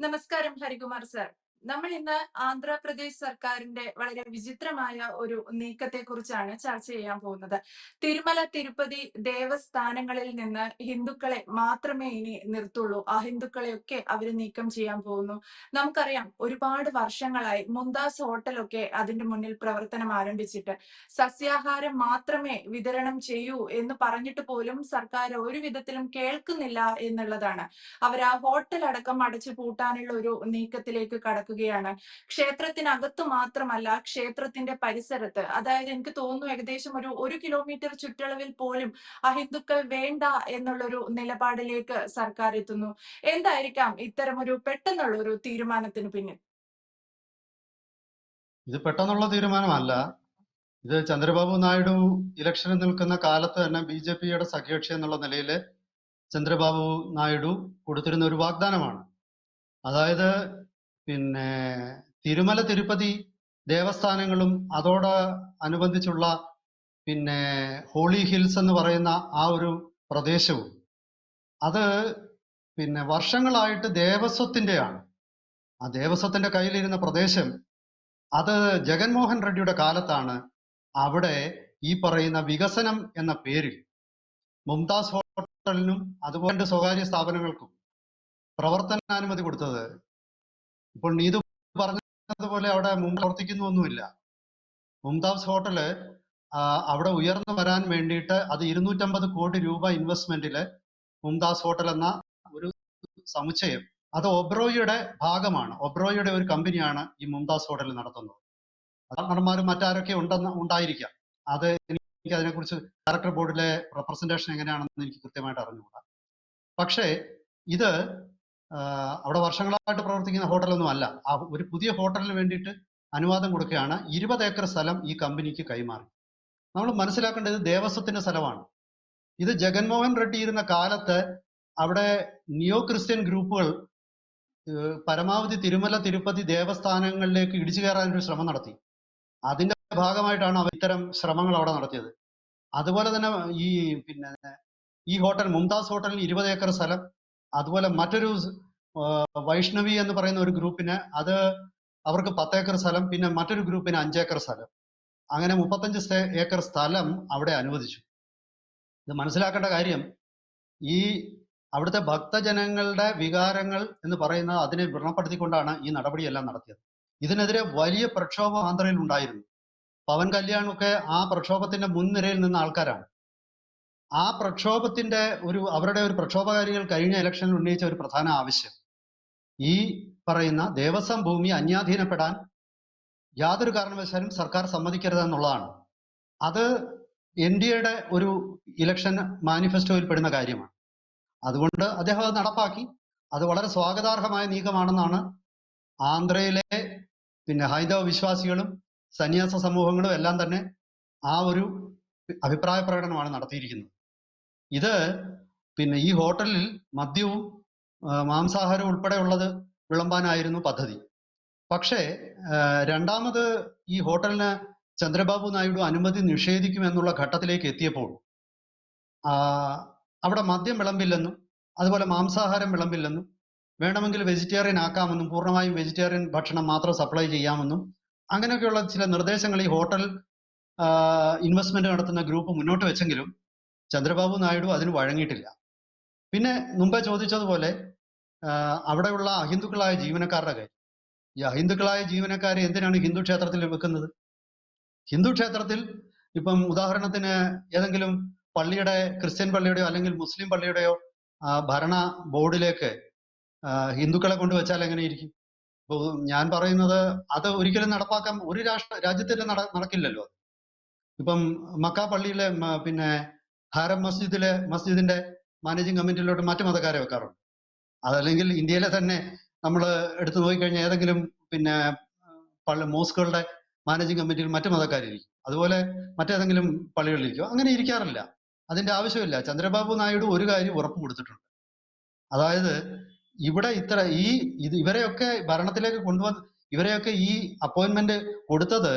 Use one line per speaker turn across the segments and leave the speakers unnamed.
നമസ്കാരം ഹരികുമാർ സർ. നമ്മൾ ഇന്ന് ആന്ധ്രാപ്രദേശ് സർക്കാരിന്റെ വളരെ വിചിത്രമായ ഒരു നീക്കത്തെ കുറിച്ചാണ് ചർച്ച ചെയ്യാൻ പോകുന്നത്. തിരുമല തിരുപ്പതി ദേവസ്ഥാനങ്ങളിൽ നിന്ന് ഹിന്ദുക്കളെ മാത്രമേ ഇനി നിർത്തുള്ളൂ. അഹിന്ദുക്കളെയൊക്കെ അവർ നീക്കം ചെയ്യാൻ പോകുന്നു. നമുക്കറിയാം ഒരുപാട് വർഷങ്ങളായി മുന്താസ് ഹോട്ടലൊക്കെ അതിന്റെ മുന്നിൽ പ്രവർത്തനം ആരംഭിച്ചിട്ട് സസ്യാഹാരം മാത്രമേ വിതരണം ചെയ്യൂ എന്ന് പറഞ്ഞിട്ട് പോലും സർക്കാർ ഒരു വിധത്തിലും കേൾക്കുന്നില്ല എന്നുള്ളതാണ്. അവർ ആ ഹോട്ടൽ അടക്കം അടച്ചു പൂട്ടാനുള്ള ഒരു നീക്കത്തിലേക്ക് കടക്കുകയാണ് ക്ഷേത്രത്തിനകത്ത് മാത്രമല്ല ക്ഷേത്രത്തിന്റെ പരിസരത്ത് അതായത് എനിക്ക് തോന്നുന്നു ഏകദേശം ഒരു ഒരു കിലോമീറ്റർ ചുറ്റളവിൽ പോലും അഹിന്ദുക്കൾ വേണ്ട എന്നുള്ളൊരു നിലപാടിലേക്ക് സർക്കാർ എത്തുന്നു. എന്തായിരിക്കാം ഇത്തരമൊരു പെട്ടെന്നുള്ള ഒരു തീരുമാനത്തിന് പിന്നിൽ?
ഇത് പെട്ടെന്നുള്ള തീരുമാനമല്ല. ഇത് ചന്ദ്രബാബു നായിഡു ഇലക്ഷന് നിൽക്കുന്ന കാലത്ത് തന്നെ ബി ജെ പിയുടെ സഖ്യകക്ഷി എന്നുള്ള നിലയിൽ ചന്ദ്രബാബു നായിഡു കൊടുത്തിരുന്ന ഒരു വാഗ്ദാനമാണ്. അതായത് പിന്നെ തിരുമല തിരുപ്പതി ദേവസ്ഥാനങ്ങളും അതോട് അനുബന്ധിച്ചുള്ള പിന്നെ ഹോളി ഹിൽസ് എന്ന് പറയുന്ന ആ ഒരു പ്രദേശവും. അത് പിന്നെ വർഷങ്ങളായിട്ട് ദേവസ്വത്തിന്റെയാണ്. ആ ദേവസ്വത്തിന്റെ കയ്യിലിരുന്ന പ്രദേശം അത് ജഗൻമോഹൻ റെഡ്ഡിയുടെ കാലത്താണ് അവിടെ ഈ പറയുന്ന വികസനം എന്ന പേരിൽ മുംതാസ് ഹോട്ടലിനും അതുപോലെ സ്വകാര്യ സ്ഥാപനങ്ങൾക്കും പ്രവർത്തനാനുമതി കൊടുത്തത് ഇപ്പോൾ നീതു പറഞ്ഞതുപോലെ അവിടെ മുമ്പ് പ്രവർത്തിക്കുന്നൊന്നുമില്ല മുംതാസ് ഹോട്ടൽ അവിടെ ഉയർന്നു വരാൻ വേണ്ടിയിട്ട് അത് ഇരുന്നൂറ്റമ്പത് കോടി രൂപ ഇൻവെസ്റ്റ്മെന്റിൽ മുംതാസ് ഹോട്ടൽ എന്ന ഒരു സമുച്ചയം. അത് ഒബ്രോയിയുടെ ഭാഗമാണ്. ഒബ്രോയിയുടെ ഒരു കമ്പനിയാണ് ഈ മുംതാസ് ഹോട്ടൽ നടത്തുന്നത്. നടന്മാരും മറ്റാരൊക്കെ ഉണ്ടെന്ന് ഉണ്ടായിരിക്കാം. അത് എനിക്ക് അതിനെക്കുറിച്ച് ഡയറക്ടർ ബോർഡിലെ റെപ്രസെന്റേഷൻ എങ്ങനെയാണെന്ന് എനിക്ക് കൃത്യമായിട്ട് അറിഞ്ഞുകൂടാ. പക്ഷേ ഇത് അവിടെ വർഷങ്ങളായിട്ട് പ്രവർത്തിക്കുന്ന ഹോട്ടലൊന്നും അല്ല. ആ ഒരു പുതിയ ഹോട്ടലിന് വേണ്ടിയിട്ട് അനുവാദം കൊടുക്കുകയാണ്. ഇരുപത് ഏക്കർ സ്ഥലം ഈ കമ്പനിക്ക് കൈമാറി. നമ്മൾ മനസ്സിലാക്കേണ്ടത് ദേവസ്വത്തിന്റെ സ്ഥലമാണ്. ഇത് ജഗൻമോഹൻ റെഡ്ഡി ഇരുന്ന കാലത്ത് അവിടെ നിയോ ക്രിസ്ത്യൻ ഗ്രൂപ്പുകൾ പരമാവധി തിരുമല തിരുപ്പതി ദേവസ്ഥാനങ്ങളിലേക്ക് ഇടിച്ചു കയറാൻ ഒരു ശ്രമം നടത്തി. അതിന്റെ ഭാഗമായിട്ടാണ് അവർ ഇത്തരം ശ്രമങ്ങൾ അവിടെ നടത്തിയത്. അതുപോലെ തന്നെ ഈ പിന്നെ ഈ ഹോട്ടൽ മുംതാസ് ഹോട്ടലിന് ഇരുപത് ഏക്കർ സ്ഥലം അതുപോലെ മറ്റൊരു വൈഷ്ണവി എന്ന് പറയുന്ന ഒരു ഗ്രൂപ്പിന് അത് അവർക്ക് പത്തേക്കർ സ്ഥലം പിന്നെ മറ്റൊരു ഗ്രൂപ്പിന് അഞ്ചേക്കർ സ്ഥലം. അങ്ങനെ മുപ്പത്തഞ്ച് ഏക്കർ സ്ഥലം അവിടെ അനുവദിച്ചു. ഇത് മനസ്സിലാക്കേണ്ട കാര്യം ഈ അവിടുത്തെ ഭക്തജനങ്ങളുടെ വികാരങ്ങൾ എന്ന് പറയുന്ന അതിനെ വ്രണപ്പെടുത്തിക്കൊണ്ടാണ് ഈ നടപടിയെല്ലാം നടത്തിയത്. ഇതിനെതിരെ വലിയ പ്രക്ഷോഭം ആന്ധ്രയിൽ ഉണ്ടായിരുന്നു. പവൻ കല്യാണൊക്കെ ആ പ്രക്ഷോഭത്തിന്റെ മുൻനിരയിൽ നിന്ന ആൾക്കാരാണ്. ആ പ്രക്ഷോഭത്തിന്റെ ഒരു അവരുടെ ഒരു പ്രക്ഷോഭകാരികൾ കഴിഞ്ഞ ഇലക്ഷനിൽ ഉന്നയിച്ച ഒരു പ്രധാന ആവശ്യം. ഈ പറയുന്ന ദേവസ്വം ഭൂമി അന്യാധീനപ്പെടാൻ യാതൊരു കാരണവശാലും സർക്കാർ സമ്മതിക്കരുത് എന്നുള്ളതാണ് അത് എൻ ഡി എയുടെ ഒരു ഇലക്ഷൻ മാനിഫെസ്റ്റോയിൽ പെടുന്ന കാര്യമാണ്. അതുകൊണ്ട് അദ്ദേഹം അത് നടപ്പാക്കി. അത് വളരെ സ്വാഗതാർഹമായ നീക്കമാണെന്നാണ് ആന്ധ്രയിലെ പിന്നെ ഹൈന്ദവ വിശ്വാസികളും സന്യാസ സമൂഹങ്ങളും എല്ലാം തന്നെ ആ ഒരു അഭിപ്രായ പ്രകടനമാണ് നടത്തിയിരിക്കുന്നത്. ഇത് പിന്നെ ഈ ഹോട്ടലിൽ മദ്യവും മാംസാഹാരവും ഉൾപ്പെടെ ഉള്ളത് വിളമ്പാനായിരുന്നു പദ്ധതി. പക്ഷേ രണ്ടാമത് ഈ ഹോട്ടലിന് ചന്ദ്രബാബു നായിഡു അനുമതി നിഷേധിക്കുമെന്നുള്ള ഘട്ടത്തിലേക്ക് എത്തിയപ്പോൾ അവിടെ മദ്യം വിളമ്പില്ലെന്നും അതുപോലെ മാംസാഹാരം വിളമ്പില്ലെന്നും വേണമെങ്കിൽ വെജിറ്റേറിയൻ ആക്കാമെന്നും പൂർണമായും വെജിറ്റേറിയൻ ഭക്ഷണം മാത്രം സപ്ലൈ ചെയ്യാമെന്നും അങ്ങനെയൊക്കെയുള്ള ചില നിർദ്ദേശങ്ങൾ ഈ ഹോട്ടൽ ഇൻവെസ്റ്റ്മെന്റ് നടത്തുന്ന ഗ്രൂപ്പ് മുന്നോട്ട് വെച്ചെങ്കിലും ചന്ദ്രബാബു നായിഡു അതിന് വഴങ്ങിയിട്ടില്ല. പിന്നെ മുമ്പേ ചോദിച്ചതുപോലെ അവിടെയുള്ള അഹിന്ദുക്കളായ ജീവനക്കാരുടെ കാര്യം. ഈ അഹിന്ദുക്കളായ ജീവനക്കാരെ എന്തിനാണ് ഹിന്ദു ക്ഷേത്രത്തിൽ വെക്കുന്നത്? ഹിന്ദു ക്ഷേത്രത്തിൽ ഇപ്പം ഉദാഹരണത്തിന് ഏതെങ്കിലും പള്ളിയുടെ ക്രിസ്ത്യൻ പള്ളിയുടെയോ അല്ലെങ്കിൽ മുസ്ലിം പള്ളിയുടെയോ ഭരണ ബോർഡിലേക്ക് ഹിന്ദുക്കളെ കൊണ്ടുവച്ചാൽ എങ്ങനെയിരിക്കും ഇപ്പൊ ഞാൻ പറയുന്നത് അത് ഒരിക്കലും നടപ്പാക്കാൻ ഒരു രാഷ്ട്ര രാജ്യത്തിൽ നട നടക്കില്ലല്ലോ. ഇപ്പം മക്ക പള്ളിയിലെ പിന്നെ ഹാരം മസ്ജിദിലെ മസ്ജിദിന്റെ മാനേജിംഗ് കമ്മിറ്റിയിലോട്ട് മറ്റു മതക്കാരെ വെക്കാറുണ്ട്. അതല്ലെങ്കിൽ ഇന്ത്യയിലെ തന്നെ നമ്മൾ എടുത്തു നോക്കിക്കഴിഞ്ഞാൽ ഏതെങ്കിലും പിന്നെ പള്ളി മോസ്കുകളുടെ മാനേജിംഗ് കമ്മിറ്റിയിൽ മറ്റു മതക്കാരിരിക്കും. അതുപോലെ മറ്റേതെങ്കിലും പള്ളികളിലിരിക്കും. അങ്ങനെ ഇരിക്കാറില്ല. അതിന്റെ ആവശ്യമില്ല. ചന്ദ്രബാബു നായിഡു ഒരു കാര്യം ഉറപ്പ് കൊടുത്തിട്ടുണ്ട്. അതായത് ഇവിടെ ഇത്ര ഈ ഇത് ഇവരെയൊക്കെ ഭരണത്തിലേക്ക് കൊണ്ടുവന്ന് ഇവരെയൊക്കെ ഈ അപ്പോയിന്റ്മെന്റ് കൊടുത്തത്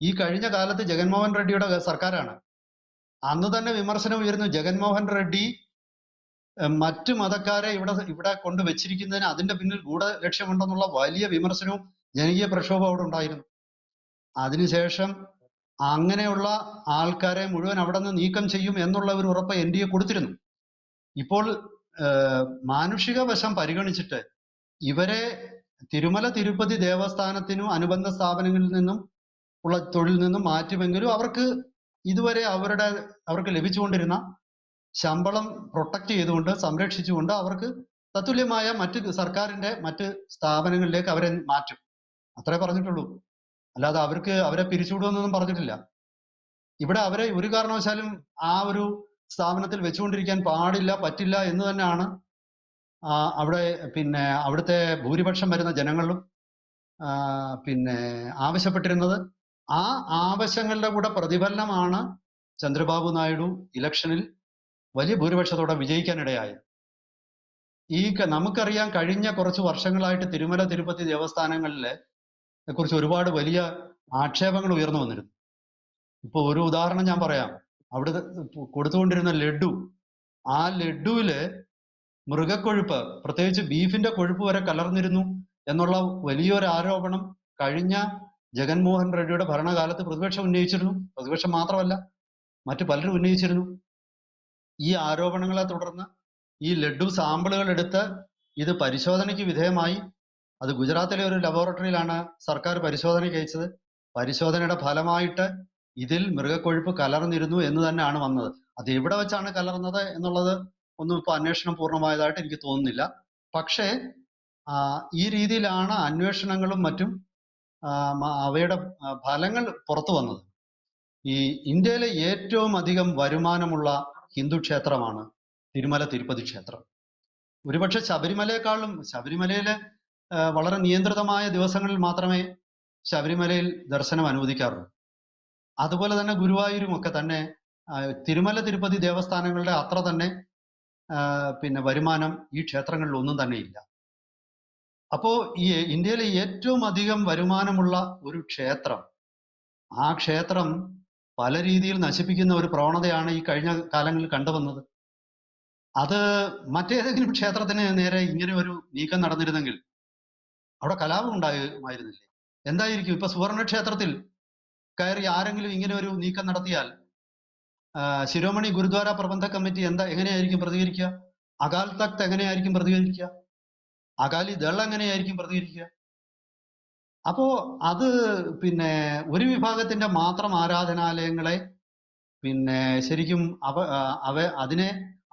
ഈ കഴിഞ്ഞ കാലത്ത് ജഗൻമോഹൻ റെഡ്ഡിയുടെ സർക്കാരാണ്. അന്ന് തന്നെ വിമർശനം ഉയർന്നു. ജഗൻമോഹൻ റെഡ്ഡി മറ്റു മതക്കാരെ ഇവിടെ ഇവിടെ കൊണ്ട് വെച്ചിരിക്കുന്നതിന് അതിന്റെ പിന്നിൽ ഗൂഢ ലക്ഷ്യമുണ്ടെന്നുള്ള വലിയ വിമർശനവും ജനകീയ പ്രക്ഷോഭം അവിടെ ഉണ്ടായിരുന്നു. അതിനുശേഷം അങ്ങനെയുള്ള ആൾക്കാരെ മുഴുവൻ അവിടെ നിന്ന് നീക്കം ചെയ്യും എന്നുള്ള ഒരു ഉറപ്പ് എൻ ഡി എ കൊടുത്തിരുന്നു. ഇപ്പോൾ മാനുഷിക വശം പരിഗണിച്ചിട്ട് ഇവരെ തിരുമല തിരുപ്പതി ദേവസ്ഥാനത്തിനും അനുബന്ധ സ്ഥാപനങ്ങളിൽ നിന്നും ഉള്ള തൊഴിൽ നിന്നും മാറ്റുമെങ്കിലും അവർക്ക് ഇതുവരെ അവരുടെ അവർക്ക് ലഭിച്ചുകൊണ്ടിരുന്ന ശമ്പളം പ്രൊട്ടക്ട് ചെയ്തുകൊണ്ട് സംരക്ഷിച്ചുകൊണ്ട് അവർക്ക് തത്തുല്യമായ മറ്റ് സർക്കാരിന്റെ മറ്റ് സ്ഥാപനങ്ങളിലേക്ക് അവരെ മാറ്റും. അത്രേ പറഞ്ഞിട്ടുള്ളൂ. അല്ലാതെ അവർക്ക് അവരെ പിരിച്ചുവിടുമെന്നൊന്നും പറഞ്ഞിട്ടില്ല. ഇവിടെ അവരെ ഒരു കാരണവശാലും ആ ഒരു സ്ഥാപനത്തിൽ വെച്ചുകൊണ്ടിരിക്കാൻ പാടില്ല പറ്റില്ല എന്ന് തന്നെയാണ് അവിടെ പിന്നെ അവിടുത്തെ ഭൂരിപക്ഷം വരുന്ന ജനങ്ങളും പിന്നെ ആവശ്യപ്പെട്ടിരുന്നത്. ആ ആവശ്യങ്ങളുടെ കൂടെ പ്രതിഫലനമാണ് ചന്ദ്രബാബു നായിഡു ഇലക്ഷനിൽ വലിയ ഭൂരിപക്ഷത്തോടെ വിജയിക്കാനിടയായത് ഈ നമുക്കറിയാം കഴിഞ്ഞ കുറച്ച് വർഷങ്ങളായിട്ട് തിരുമല തിരുപ്പതി ദേവസ്ഥാനങ്ങളിലെ കുറിച്ച് ഒരുപാട് വലിയ ആക്ഷേപങ്ങൾ ഉയർന്നു വന്നിരുന്നു. ഇപ്പൊ ഒരു ഉദാഹരണം ഞാൻ പറയാം. അവിടെ കൊടുത്തുകൊണ്ടിരുന്ന ലഡു. ആ ലഡുവിൽ മൃഗക്കൊഴുപ്പ് പ്രത്യേകിച്ച് ബീഫിന്റെ കൊഴുപ്പ് വരെ കലർന്നിരുന്നു എന്നുള്ള വലിയൊരു ആരോപണം കഴിഞ്ഞ ജഗൻമോഹൻ റെഡ്ഡിയുടെ ഭരണകാലത്ത് പ്രതിപക്ഷം ഉന്നയിച്ചിരുന്നു. പ്രതിപക്ഷം മാത്രമല്ല മറ്റു പലരും ഉന്നയിച്ചിരുന്നു. ഈ ആരോപണങ്ങളെ തുടർന്ന് ഈ ലഡു സാമ്പിളുകൾ എടുത്ത് ഇത് പരിശോധനയ്ക്ക് വിധേയമായി. അത് ഗുജറാത്തിലെ ഒരു ലബോറട്ടറിയിലാണ് സർക്കാർ പരിശോധനയ്ക്ക് അയച്ചത് പരിശോധനയുടെ ഫലമായിട്ട് ഇതിൽ മൃഗക്കൊഴുപ്പ് കലർന്നിരുന്നു എന്ന് തന്നെയാണ് വന്നത്. അത് എവിടെ വെച്ചാണ് കലർന്നത് എന്നുള്ളത് ഒന്നും ഇപ്പൊ അന്വേഷണം പൂർണമായതായിട്ട് എനിക്ക് തോന്നുന്നില്ല. പക്ഷേ ഈ രീതിയിലാണ് അന്വേഷണങ്ങളും മറ്റും അവയുടെ ഫലങ്ങൾ പുറത്തു വന്നത്. ഈ ഇന്ത്യയിലെ ഏറ്റവും അധികം വരുമാനമുള്ള ഹിന്ദു ക്ഷേത്രമാണ് തിരുമല തിരുപ്പതി ക്ഷേത്രം. ഒരുപക്ഷെ ശബരിമലയെക്കാളും ശബരിമലയിലെ വളരെ നിയന്ത്രിതമായ ദിവസങ്ങളിൽ മാത്രമേ ശബരിമലയിൽ ദർശനം അനുവദിക്കാറുള്ളൂ. അതുപോലെ തന്നെ ഗുരുവായൂരും ഒക്കെ തന്നെ തിരുമല തിരുപ്പതി ദേവസ്ഥാനങ്ങളുടെ അത്ര തന്നെ പിന്നെ വരുമാനം ഈ ക്ഷേത്രങ്ങളിൽ ഒന്നും തന്നെ ഇല്ല. അപ്പോ ഈ ഇന്ത്യയിലെ ഏറ്റവും അധികം വരുമാനമുള്ള ഒരു ക്ഷേത്രം ആ ക്ഷേത്രം പല രീതിയിൽ നശിപ്പിക്കുന്ന ഒരു പ്രവണതയാണ് ഈ കഴിഞ്ഞ കാലങ്ങളിൽ കണ്ടുവന്നത്. അത് മറ്റേതെങ്കിലും ക്ഷേത്രത്തിന് നേരെ ഇങ്ങനെ ഒരു നീക്കം നടന്നിരുന്നെങ്കിൽ അവിടെ കലാപം ഉണ്ടാകുമായിരുന്നില്ലേ? എന്തായിരിക്കും? ഇപ്പൊ സുവർണ ക്ഷേത്രത്തിൽ കയറി ആരെങ്കിലും ഇങ്ങനെ ഒരു നീക്കം നടത്തിയാൽ ശിരോമണി ഗുരുദ്വാര പ്രബന്ധ കമ്മിറ്റി എന്താ എങ്ങനെയായിരിക്കും പ്രതികരിക്കുക? അകാൽ തഖ്ത് എങ്ങനെയായിരിക്കും പ്രതികരിക്കുക? അകാലി ദൾ എങ്ങനെയായിരിക്കും പ്രതികരിക്കുക? അപ്പോ അത് പിന്നെ ഒരു വിഭാഗത്തിന്റെ മാത്രം ആരാധനാലയങ്ങളെ പിന്നെ ശരിക്കും അവ അവ അതിനെ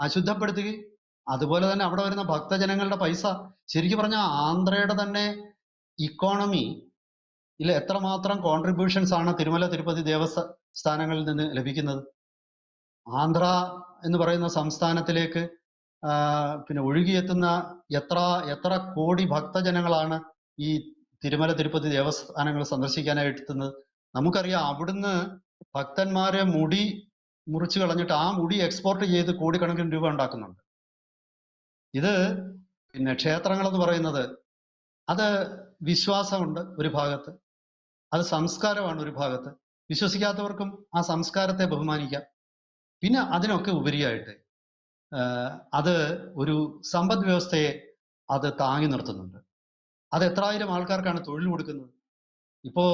അശുദ്ധപ്പെടുത്തുകയും അതുപോലെ തന്നെ അവിടെ വരുന്ന ഭക്തജനങ്ങളുടെ പൈസ ശരിക്കും പറഞ്ഞാൽ ആന്ധ്രയുടെ തന്നെ ഇക്കോണമി ഇതിൽ എത്രമാത്രം കോൺട്രിബ്യൂഷൻസ് ആണ് തിരുമല തിരുപ്പതി ദേവസ്ഥാനങ്ങളിൽ നിന്ന് ലഭിക്കുന്നത്. ആന്ധ്ര എന്ന് പറയുന്ന സംസ്ഥാനത്തിലേക്ക് പിന്നെ ഒഴുകിയെത്തുന്ന എത്ര എത്ര കോടി ഭക്തജനങ്ങളാണ് ഈ തിരുമല തിരുപ്പതി ദേവസ്ഥാനങ്ങൾ സന്ദർശിക്കാനായിട്ട് എത്തുന്നത് നമുക്കറിയാം അവിടുന്ന് ഭക്തന്മാരെ മുടി മുറിച്ചു കളഞ്ഞിട്ട് ആ മുടി എക്സ്പോർട്ട് ചെയ്ത് കോടിക്കണക്കിന് രൂപ ഉണ്ടാക്കുന്നുണ്ട്. ഇത് പിന്നെ ക്ഷേത്രങ്ങൾ എന്ന് പറയുന്നത് അത് വിശ്വാസമുണ്ട് ഒരു ഭാഗത്ത് അത് സംസ്കാരമാണ് ഒരു ഭാഗത്ത്. വിശ്വസിക്കാത്തവർക്കും ആ സംസ്കാരത്തെ ബഹുമാനിക്കാം. പിന്നെ അതിനൊക്കെ ഉപരിയായിട്ട് അത് ഒരു സമ്പദ് വ്യവസ്ഥയെ അത് താങ്ങി നിർത്തുന്നുണ്ട്. അത് എത്ര ആയിരം ആൾക്കാർക്കാണ് തൊഴിൽ കൊടുക്കുന്നത്? ഇപ്പോ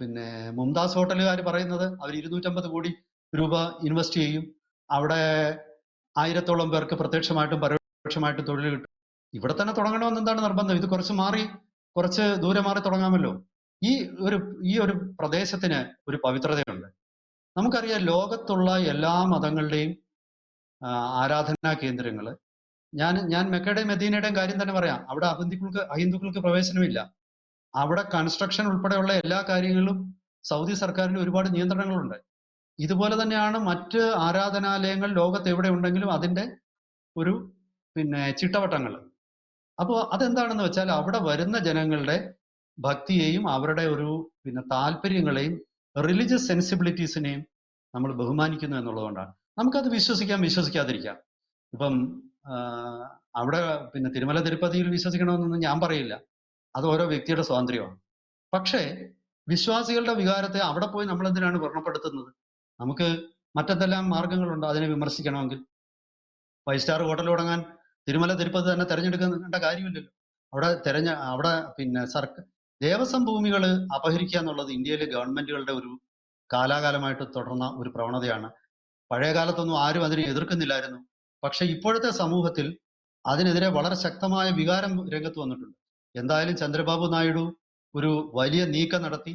പിന്നെ മുംതാസ് ഹോട്ടലുകാർ പറയുന്നത് അവർ ഇരുന്നൂറ്റമ്പത് കോടി രൂപ ഇൻവെസ്റ്റ് ചെയ്യും. അവിടെ ആയിരത്തോളം പേർക്ക് പ്രത്യക്ഷമായിട്ടും പരോക്ഷമായിട്ടും തൊഴിൽ കിട്ടും. ഇവിടെ തന്നെ തുടങ്ങണമെന്ന് എന്താണ് നിർബന്ധം? ഇത് കുറച്ച് മാറി കുറച്ച് ദൂരെ മാറി തുടങ്ങാമല്ലോ. ഈ ഒരു ഈ ഒരു പ്രദേശത്തിന് ഒരു പവിത്രതയുണ്ട്. നമുക്കറിയാം ലോകത്തുള്ള എല്ലാ മതങ്ങളുടെയും ആരാധനാ കേന്ദ്രങ്ങൾ ഞാൻ ഞാൻ മെക്കയുടെയും മെദീനയുടെയും കാര്യം തന്നെ പറയാം. അവിടെ അഹിന്ദുക്കൾക്ക് അഹിന്ദുക്കൾക്ക് പ്രവേശനമില്ല. അവിടെ കൺസ്ട്രക്ഷൻ ഉൾപ്പെടെയുള്ള എല്ലാ കാര്യങ്ങളിലും സൗദി സർക്കാരിന് ഒരുപാട് നിയന്ത്രണങ്ങളുണ്ട്. ഇതുപോലെ തന്നെയാണ് മറ്റ് ആരാധനാലയങ്ങൾ ലോകത്ത് എവിടെ ഉണ്ടെങ്കിലും അതിന്റെ ഒരു പിന്നെ ചിട്ടവട്ടങ്ങൾ. അപ്പോൾ അതെന്താണെന്ന് വെച്ചാൽ അവിടെ വരുന്ന ജനങ്ങളുടെ ഭക്തിയെയും അവരുടെ ഒരു പിന്നെ താല്പര്യങ്ങളെയും റിലീജിയസ് സെൻസിബിലിറ്റീസിനെയും നമ്മൾ ബഹുമാനിക്കുന്നു എന്നുള്ളതുകൊണ്ടാണ്. നമുക്കത് വിശ്വസിക്കാം വിശ്വസിക്കാതിരിക്കാം. ഇപ്പം അവിടെ പിന്നെ തിരുമല തിരുപ്പതിയിൽ വിശ്വസിക്കണമെന്നൊന്നും ഞാൻ പറയില്ല. അത് ഓരോ വ്യക്തിയുടെ സ്വാതന്ത്ര്യമാണ്. പക്ഷേ വിശ്വാസികളുടെ വികാരത്തെ അവിടെ പോയി നമ്മൾ എന്തിനാണ് വ്രണപ്പെടുത്തുന്നത് നമുക്ക് മറ്റെന്തെല്ലാം മാർഗങ്ങളുണ്ട് അതിനെ വിമർശിക്കണമെങ്കിൽ? ഫൈവ് സ്റ്റാർ ഹോട്ടൽ തുടങ്ങാൻ തിരുമല തിരുപ്പതി തന്നെ തിരഞ്ഞെടുക്കേണ്ട കാര്യമില്ലല്ലോ. അവിടെ തിരഞ്ഞ അവിടെ പിന്നെ സർക്കാർ ദേവസ്വം ഭൂമികൾ അപഹരിക്കുക എന്നുള്ളത് ഇന്ത്യയിലെ ഗവൺമെന്റുകളുടെ ഒരു കാലാകാലമായിട്ട് തുടർന്ന ഒരു പ്രവണതയാണ്. പഴയ കാലത്തൊന്നും ആരും അതിനെ എതിർക്കുന്നില്ലായിരുന്നു. പക്ഷെ ഇപ്പോഴത്തെ സമൂഹത്തിൽ അതിനെതിരെ വളരെ ശക്തമായ വികാരം രംഗത്ത് വന്നിട്ടുണ്ട്. എന്തായാലും ചന്ദ്രബാബു നായിഡു ഒരു വലിയ നീക്കം നടത്തി.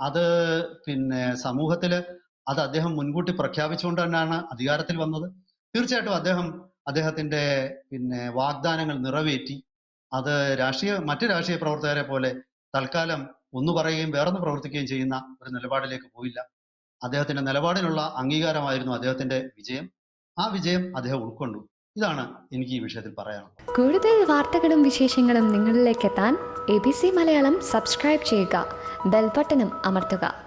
അത് പിന്നെ സമൂഹത്തിൽ അത് അദ്ദേഹം മുൻകൂട്ടി പ്രഖ്യാപിച്ചുകൊണ്ട് തന്നെയാണ് അധികാരത്തിൽ വന്നത്. തീർച്ചയായിട്ടും അദ്ദേഹം അദ്ദേഹത്തിന്റെ പിന്നെ വാഗ്ദാനങ്ങൾ നിറവേറ്റി. അത് രാഷ്ട്രീയ മറ്റു രാഷ്ട്രീയ പ്രവർത്തകരെ പോലെ തൽക്കാലം ഒന്നു പറയുകയും വേറൊന്ന് പ്രവർത്തിക്കുകയും ചെയ്യുന്ന ഒരു നിലപാടിലേക്ക് പോയില്ല. അദ്ദേഹത്തിന്റെ നിലപാടിനുള്ള അംഗീകാരമായിരുന്നു അദ്ദേഹത്തിന്റെ വിജയം. ആ വിജയം അദ്ദേഹം ഉൾക്കൊണ്ടു. ഇതാണ് എനിക്ക് ഈ വിഷയത്തിൽ പറയാനുള്ളത്.
കൂടുതൽ വാർത്തകളും വിശേഷങ്ങളും നിങ്ങളിലേക്ക് എത്താൻ A B C Malayalam subscribe ചെയ്യുക. ബെൽബട്ടനും അമർത്തുക.